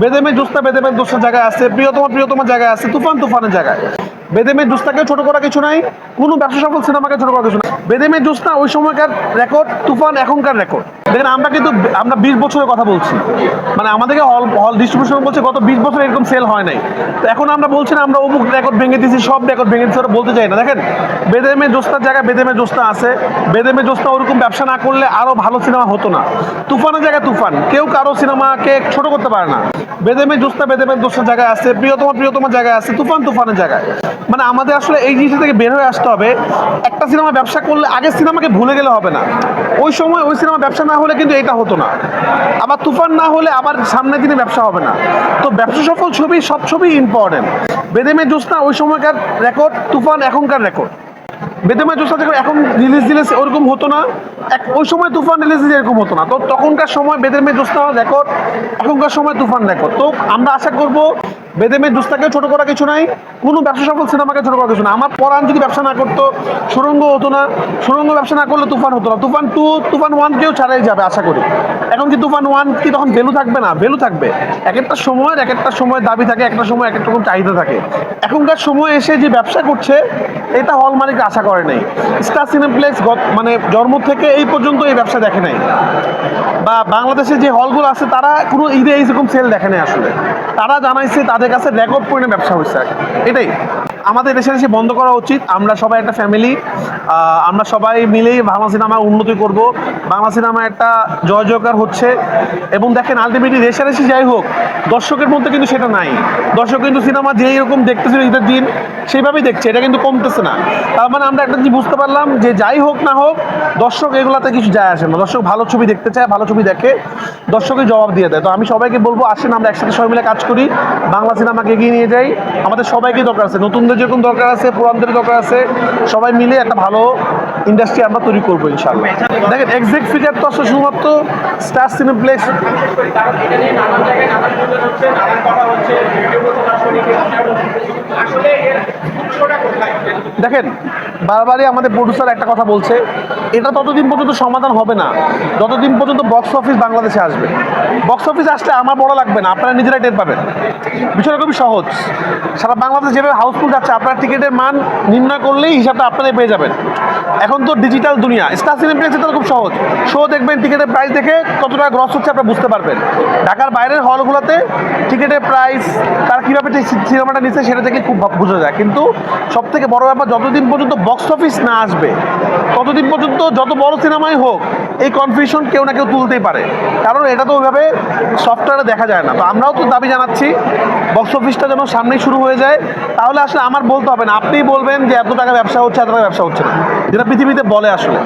বেদেমে জুস্তা বেদেমের দুস্তা জায়গায় আছে প্রিয়তম প্রিয়তম জায়গায় আছে তুফান তুফানের জায়গায়। বেদেমের জোস্তাকে ছোট করা কিছু নাই, কোনো ব্যবসা সফল সিনেমাকে ছোট করা কিছু নাই। বেদেমের জোস্তা ওই সময়কার রেকর্ড, তুফান, এখনকার রেকর্ড। দেখেন, আমরা কিন্তু আমরা বিশ বছরের কথা বলছি। মানে আমাদেরকে হল হল ডিস্ট্রিবিউশন বলছে গত বিশ বছর এরকম সেল হয় নাই। তো এখন আমরা বলছি না, আমরা অমুক রেকর্ড ভেঙে দিয়েছি, সব রেকর্ড ভেঙে দিচ্ছি ওরা বলতে চাই না। দেখেন বেদেমে জোস্তার জায়গায় বেদেমে জোস্তা আছে। বেদেমে জোস্তা ওরকম ব্যবসা না করলে আরও ভালো সিনেমা হতো না। তুফানের জায়গায় তুফান। কেউ কারও সিনেমাকে ছোট করতে পারে না। বেদেমে জোস্তা বেদেমের দোস্তার জায়গায় আছে, প্রিয়তম প্রিয়তম জায়গায় আছে, তুফান তুফানের জায়গায়। মানে আমাদের আসলে এই জিনিসটা থেকে বের হয়ে আসতে হবে। একটা সিনেমা ব্যবসা করলে আগের সিনেমাকে ভুলে গেলে হবে না। ওই সময় ওই সিনেমা ব্যবসা না হলে কিন্তু এটা হতো না। আবার তুফান না হলে আবার সামনের দিনে ব্যবসা হবে না। তো ব্যবসা সফল ছবি সব ছবি ইম্পর্টেন্ট বেদেমে জোস্তা ওই সময়কার রেকর্ড তুফান এখনকার রেকর্ড বেদমা জোসা যখন এখন রিলিজ দিলে ওরকম হতো না। এক, ওই সময় তুফান রিলিজ দিলে এরকম হতো না। তো তখনকার সময় বেদেমে জোস্তা রেকর্ড এখনকার সময় তুফান রেকর্ড তো আমরা আশা করব বেদেমের দুস্তাকেও ছোট করা কিছু নাই, কোনো ব্যবসা সফল সিনেমাকে ছোট করা কিছু না আমার পরাণ যদি ব্যবসা না করতো, সুরঙ্গ হতো না, সুরঙ্গ ব্যবসা না করলে তুফান হতো না। তুফান টু তুফান ওয়ান কেউ ছাড়াই যাবে, আশা করি। এখন কি তুফান ওয়ান কি তখন ভ্যালু থাকবে না? ভ্যালু থাকবে। এক একটা সময়ের এক একটা সময় দাবি থাকে একটা সময় এক একটা রকম চাহিদা থাকে। এখনকার সময় এসে যে ব্যবসা করছে, এটা হল মালিক আশা করে নাই। স্টার সিনেপ্লেক্স মানে জন্ম থেকে এই পর্যন্ত এই ব্যবসা দেখে নাই। বা বাংলাদেশে যে হলগুলো আছে, তারা কোনো ঈদে এইরকম সেল দেখে নাই আসলে। তারা জানাইছে তাদের কাছে রেকর্ড পরিমাণে ব্যবসা হয়েছে। এটাই। আমাদের দেশে এসে বন্ধ করা উচিত। আমরা সবাই একটা ফ্যামিলি আমরা সবাই মিলেই বাংলা সিনেমা উন্নতি করব। বাংলা সিনেমা একটা জয় জয়কার হচ্ছে। এবং দেখেন আলটিমেটলি রেশারেশি যাই হোক, দর্শকের মধ্যে কিন্তু সেটা নাই। দর্শক কিন্তু সিনেমা যেই রকম দেখতেছিল ঈদের দিন, সেইভাবেই দেখছে। এটা কিন্তু কমতেছে না। তার মানে আমরা একটা জিনিস বুঝতে পারলাম যে যাই হোক না হোক, দর্শক এগুলাতে কিছু যায় আসে না। দর্শক ভালো ছবি দেখতে চায়, ভালো ছবি দেখে দর্শকের জবাব দিয়ে দেয়। তো আমি সবাইকে বলব, আসেন, আমরা একসাথে সবাই মিলে কাজ করি। বাংলা সিনেমাকে এগিয়ে নিয়ে যাই। আমাদের সবাইকে দরকার আছে। নতুনদের যেরকম দরকার আছে পুরানদের দরকার আছে, সবাই মিলে একটা ভালো ইন্ডাস্ট্রি আমরা তৈরি করব ইনশাল্লাহ দেখেন এক্সাক্ট ফিগার তো আসলে শুধুমাত্র স্টার সিনেপ্লেক্স দেখেন, বারবারই আমাদের প্রডিউসার একটা কথা বলছে এটা ততদিন পর্যন্ত সমাধান হবে না। যতদিন পর্যন্ত বক্স অফিস বাংলাদেশে আসবে। বক্স অফিস আসলে আমার বড় লাগবে না, আপনারা নিজেরাই টের পাবেন। বিষয়টা খুবই সহজ। সারা বাংলাদেশ যেভাবে হাউসফুল যাচ্ছে, আপনার টিকিটের মান নির্ণয় করলেই হিসাবটা আপনারাই পেয়ে যাবেন। এখন তো ডিজিটাল দুনিয়া স্টার সিনেপ্লেক্সে তো খুব সহজ। শো দেখবেন, টিকিটের প্রাইস দেখে কত টাকা গ্রস হচ্ছে আপনারা বুঝতে পারবেন। ঢাকার বাইরের হলগুলোতে টিকিটের প্রাইস তার কীভাবে সিনেমাটা নিচ্ছে সেটা থেকে খুব বোঝা যায়। কিন্তু সব থেকে বড় ব্যাপার, যতদিন পর্যন্ত বক্স অফিস না আসবে, ততদিন পর্যন্ত যত বড় সিনেমাই হোক, এই কনফিউশন কেউ না কেউ তুলতেই পারে। কারণ এটা তো ওইভাবে সফটওয়্যারে দেখা যায় না। তো আমরাও তো দাবি জানাচ্ছি বক্স অফিসটা যেন সামনেই শুরু হয়ে যায়। তাহলে আসলে আমার বলতে হবে না। আপনিই বলবেন যে এত টাকা ব্যবসা হচ্ছে, এত টাকা ব্যবসা হচ্ছে না। যেটা পৃথিবীতে বলে আসলে।